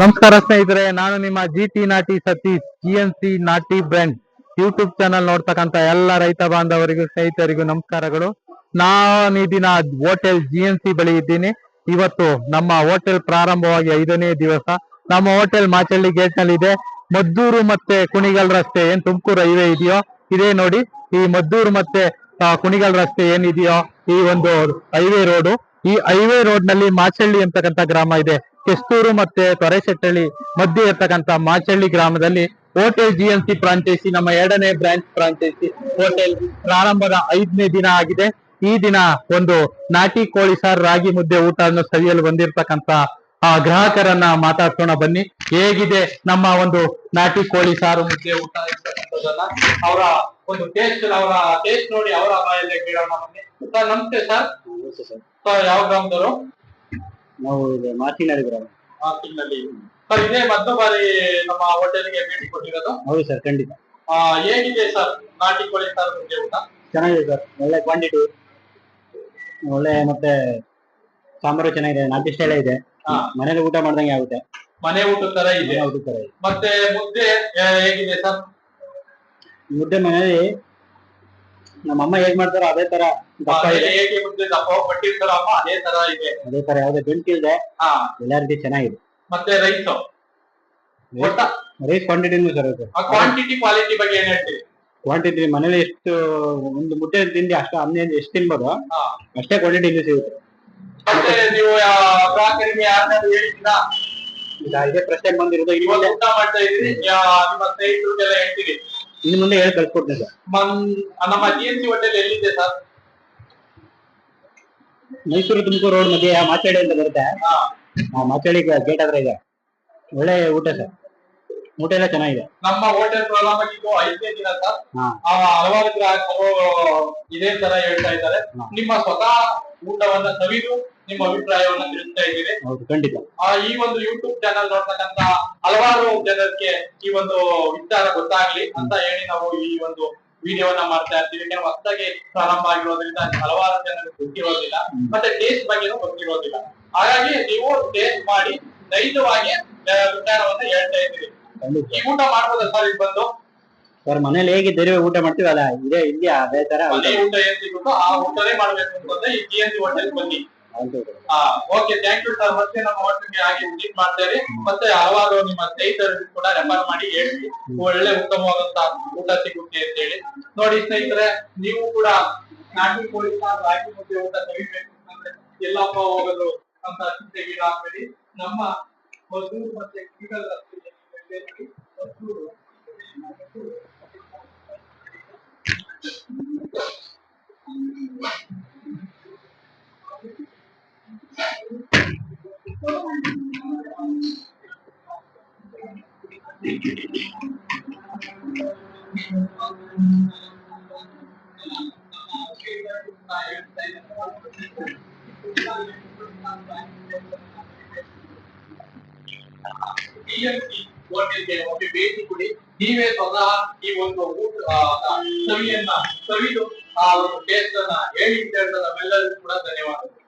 ನಮಸ್ಕಾರ ಸ್ನೇಹಿತರೆ, ನಾನು ನಿಮ್ಮ ಜಿ ಟಿ ನಾಟಿ ಸತೀಶ್ ಜಿ ಎನ್ ಸಿ ನಾಟಿ ಬ್ರ್ಯಾಂಡ್ ಯೂಟ್ಯೂಬ್ ಚಾನಲ್ ನೋಡ್ತಕ್ಕಂತ ಎಲ್ಲ ರೈತ ಬಾಂಧವರಿಗೂ, ಸ್ನೇಹಿತರಿಗೂ ನಮಸ್ಕಾರಗಳು. ನಾನು ಈ ದಿನ ಹೋಟೆಲ್ ಜಿ ಎನ್ ಸಿ ಬಳಿ ಇದ್ದೀನಿ. ಇವತ್ತು ನಮ್ಮ ಹೋಟೆಲ್ ಪ್ರಾರಂಭವಾಗಿ ಐದನೇ ದಿವಸ. ನಮ್ಮ ಹೋಟೆಲ್ ಮಾಚಳ್ಳಿ ಗೇಟ್ನಲ್ಲಿ ಇದೆ. ಮದ್ದೂರು ಮತ್ತೆ ಕುಣಿಗಲ್ ರಸ್ತೆ ಏನ್ ತುಮಕೂರು ಹೈವೇ ಇದೆಯೋ, ಇದೇ ನೋಡಿ. ಈ ಮದ್ದೂರು ಮತ್ತೆ ಕುಣಿಗಲ್ ರಸ್ತೆ ಏನಿದೆಯೋ, ಈ ಒಂದು ಹೈವೇ ರೋಡು ಈ ಹೈವೇ ರೋಡ್ನಲ್ಲಿ ಮಾಚಳ್ಳಿ ಅಂತಕ್ಕಂತ ಗ್ರಾಮ ಇದೆ. ಕೆಸ್ತೂರು ಮತ್ತೆ ತೊರೆಶೆಟ್ಟಳ್ಳಿ ಮಧ್ಯೆ ಇರ್ತಕ್ಕಂತ ಮಾಚಳ್ಳಿ ಗ್ರಾಮದಲ್ಲಿ hotel G N C franchise ನಮ್ಮ ಎರಡನೇ ಬ್ರಾಂಚ್ ಫ್ರಾಂಚೈಸಿ ಹೋಟೆಲ್ ಪ್ರಾರಂಭದ ಐದನೇ ದಿನ ಆಗಿದೆ. ಈ ದಿನ ಒಂದು ನಾಟಿ ಕೋಳಿ ಸಾರ್ ರಾಗಿ ಮುದ್ದೆ ಊಟವನ್ನು ಸವಿಯಲು ಬಂದಿರತಕ್ಕಂತ ಆ ಗ್ರಾಹಕರನ್ನ ಮಾತಾಡ್ಸೋಣ ಬನ್ನಿ. ಹೇಗಿದೆ ನಮ್ಮ ಒಂದು ನಾಟಿ ಕೋಳಿ ಸಾರು ಮುದ್ದೆ ಊಟ ಅವರ ಒಂದು ಟೇಸ್ಟ್ ಅವರ ಟೇಸ್ಟ್ ನೋಡಿ ಅವರ ಬಾಯಲ್ಲೇ ಕೇಳೋಣ ಬನ್ನಿ. ಸರ್. ನಮಸ್ತೆ ಸರ್. ಸರ್ ಯಾವ ಗ್ರಾಮದವರು? ನಾವು ಮಾತಿನಾಡಿ ಗ್ರಾಮ ಆ ತಿಂಗಳಲ್ಲಿ ಸರ್ ಇದೇ ಮೊದಲ ಬಾರಿ ನಮ್ಮ ಹೋಟೆಲ್ಗೆ ಭೇಟಿ ಕೊಟ್ಟಿರೋದು? ಹೌದು ಸರ್ ಖಂಡಿತ. ಆ, ಹೇಗಿದೆ ಸರ್ ನಾಟಿ ಕೋಳಿ ಸಾರು ಮುದ್ದೆ ಊಟ? ಚೆನ್ನಾಗಿದೆ ಸರ್ ಒಳ್ಳೆ ಕ್ವಾಂಟಿಟಿ. ಒಳ್ಳೆ ಮತ್ತೆ ಸಾಂಬಾರು ಚೆನ್ನಾಗಿದೆ ನಾಟಿ ಸ್ಟೈಲ್ ಇದೆ. ಹಾ. ಮನೇಲಿ ಊಟ ಮಾಡ್ದಂಗೆ ಆಗುತ್ತೆ. ಮನೆ ಊಟ ತರ ಇದೆ. ಮತ್ತೆ ಮುದ್ದೆ ಆ, ಹೇಗಿದೆ ಸರ್? ಮುದ್ದೆ ಮನೇಲಿ ನಮ್ಮ ಅಮ್ಮ ಹೇಗ್ ಮಾಡ್ತಾರೋ ಅದೇ ತರ ದಪ್ಪ ಇದೆ. ಹೇಗೆ ದಪ್ಪ ಪಟ್ಟಿರ್ತಾರಮ್ಮ ಅದೇ ತರ ಇದೆ. ಅದೇ ತರ ಯಾವ್ದೇ ಬೆಂಕಿ ಇದೆ ಹಾ. ಎಲ್ಲ ರೀತಿ ಚೆನ್ನಾಗಿದೆ. ಮತ್ತೆ ರೈಸ್ ಒಟ್ಟ? ರೈಸ್ ಕ್ವಾಂಟಿಟಿನೂ ಸರ್ ಕ್ವಾಂಟಿಟಿ ಕ್ವಾಲಿಟಿ ಬಗ್ಗೆ ಏನ್ ಹೇಳ್ತೀವಿ ಕ್ವಾಂಟಿಟಿ ಮನೇಲಿ ಎಷ್ಟು ಒಂದು ಮುಟ್ಟೆ ತಿಂಡಿ ಅಷ್ಟು ಅನ್ನ ಎಷ್ಟು ತಿನ್ಬೋದು? ಅಷ್ಟೇ ಕ್ವಾಂಟಿಟಿ ಇಲ್ಲಿ ಸಿಗುತ್ತೆ. ಮತ್ತೆ ನೀವು ಗ್ರಾಹಕರಿಗೆ ಯಾರನ್ನಾದ್ರು ಹೇಳಿದ್ದೀರಾ? ಈಗ ಇದೇ ಪ್ರಶ್ನೆ ಬಂದಿರೋದು ಊಟ ಮಾಡ್ತಾ ಇದ್ರಿ. ನಿಮ್ಮ ಸ್ನೇಹಿತರಿಗೆಲ್ಲ ಹೇಳ್ತೀರಿ. ಇನ್ನು ಮುಂದೆ ಹೇಳಿ ಕಳ್ಸ್ಕೊಡ್ತೀನಿ. ಸರ್ ನಮ್ಮ ಜಿ ಎನ್ ಸಿ ಹೋಟೆಲ್ ಎಲ್ಲಿದೆ ಸರ್ ಮೈಸೂರು ತುಮಕೂರು ರೋಡ್ ಮಧ್ಯೆ ಮಾಚಾಡಿ ಅಂತ ಬರುತ್ತೆ. ಮಾಚಾಳಿ ಗೇಟ್ ಹತ್ರ ಇದೆ. ಒಳ್ಳೆ ಊಟ ಸರ್ ಊಟ ಎಲ್ಲ ಚೆನ್ನಾಗಿದೆ. ನಮ್ಮ ಹೋಟೆಲ್ ಪ್ರಾರಂಭಕ್ಕಿದ್ದು ಐದನೇ ದಿನ ಸರ್ ಹಾ. ಆ ಹಲವಾರು ಗ್ರಾಹಕರು ಇದೇ ತರ ಹೇಳ್ತಾ ಇದ್ದಾರೆ. ಹಾ. ನಿಮ್ಮ ಸ್ವತಃ ಊಟವನ್ನ ಸವಿದು ನಿಮ್ಮ ಅಭಿಪ್ರಾಯವನ್ನ ತಿಳಿಸ್ತಾ ಇದ್ದೀರಿ ಹೌದು ಖಂಡಿತ. ಆ ಈ ಒಂದು ಯೂಟ್ಯೂಬ್ ಚಾನಲ್ ನೋಡ್ತಕ್ಕಂತ ಹಲವಾರು ಜನರಿಗೆ ಈ ಒಂದು ವಿಚಾರ ಗೊತ್ತಾಗ್ಲಿ ಅಂತ ಹೇಳಿ ನಾವು ಈ ಒಂದು ವಿಡಿಯೋವನ್ನ ಮಾಡ್ತಾ ಇರ್ತೀವಿ. ಯಾಕಂದ್ರೆ ಹೊಸದಾಗಿ ಪ್ರಾರಂಭ ಆಗಿರೋದ್ರಿಂದ ಹಲವಾರು ಜನರಿಗೆ ಗೊತ್ತಿರೋದಿಲ್ಲ. ಮತ್ತೆ ಟೇಸ್ಟ್ ಬಗ್ಗೆನೂ ಗೊತ್ತಿರೋದಿಲ್ಲ. ಹಾಗಾಗಿ ನೀವು ಟೇಸ್ಟ್ ಮಾಡಿ ನೈಜವಾಗಿ ಆ, ವಿಚಾರವನ್ನ ಹೇಳ್ತಾ ಇದ್ದೀರಿ ಈ ಊಟ ಮಾಡ್ಬೋದಾ ಸರ್ ಇಲ್ಲಿ ಬಂದು? ಸರ್ ಮನೇಲಿ ಹೇಗಿದ್ದೀರಿ? ಊಟ ಮಾಡ್ತೀವಲ್ಲ? ಇದೇ ಇಲ್ಲಿ ಅದೇ ತರ ಮನೆ ಊಟ ಏನ್ ಸಿಗುತ್ತೋ ಆ ಊಟನೇ ಮಾಡ್ಬೇಕು ಅಂತಂದ್ರೆ ಈ ಜಿ ಎನ್ ಸಿ ಹೋಟೆಲ್ ಬನ್ನಿ. ಓಕೆ ಥ್ಯಾಂಕ್ ಯು ಸರ್ ಮತ್ತೆ ನಮ್ಮ ಹೋಟೆಲ್ಗೆ ಹಾಗೆ ವಿಸಿಟ್ ಮಾಡ್ತೇವೆ. ಮತ್ತೆ ಹಲವಾರು ನಿಮ್ಮ ಸ್ನೇಹಿತರಿಗೂ ಕೂಡ ರೆಫರ್ ಮಾಡಿ ಹೇಳಿ. ಒಳ್ಳೆ ಉತ್ತಮವಾದಂತ ಊಟ ಸಿಗುತ್ತೆ ಅಂತ ಹೇಳಿ. ನೋಡಿ ಸ್ನೇಹಿತರೆ ನೀವು ಕೂಡ ನಾಟಿ ಕೋಳಿ ಸಾರು ರಾಗಿ ಮುದ್ದೆ ಊಟ ತೆಗಿಬೇಕು ಅಂದ್ರೆ ಎಲ್ಲಪ್ಪ ಹೋಗೋದು ಅಂತ ಚಿಂತೆ ನಮ್ಮ ಮದ್ದೂರು ಮತ್ತೆ ಕೀಗಲ್ ರಸ್ತೆಯಲ್ಲಿ ಮದ್ದೂರು ಹೋಟೆಲ್ಗೆ ಒಮ್ಮೆ ಭೇಟಿ ಕೊಡಿ. ನೀವೇ ಸ್ವತಃ ಈ ಒಂದು ಸವಿಯನ್ನ, ಸವಿದು, ಆ, ಒಂದು ಕೇಸನ್ನ ಹೇಳಿ ಅಂತ ಹೇಳ್ತಾ ನಮ್ಮೆಲ್ಲರಿಗೂ ಕೂಡ ಧನ್ಯವಾದಗಳು.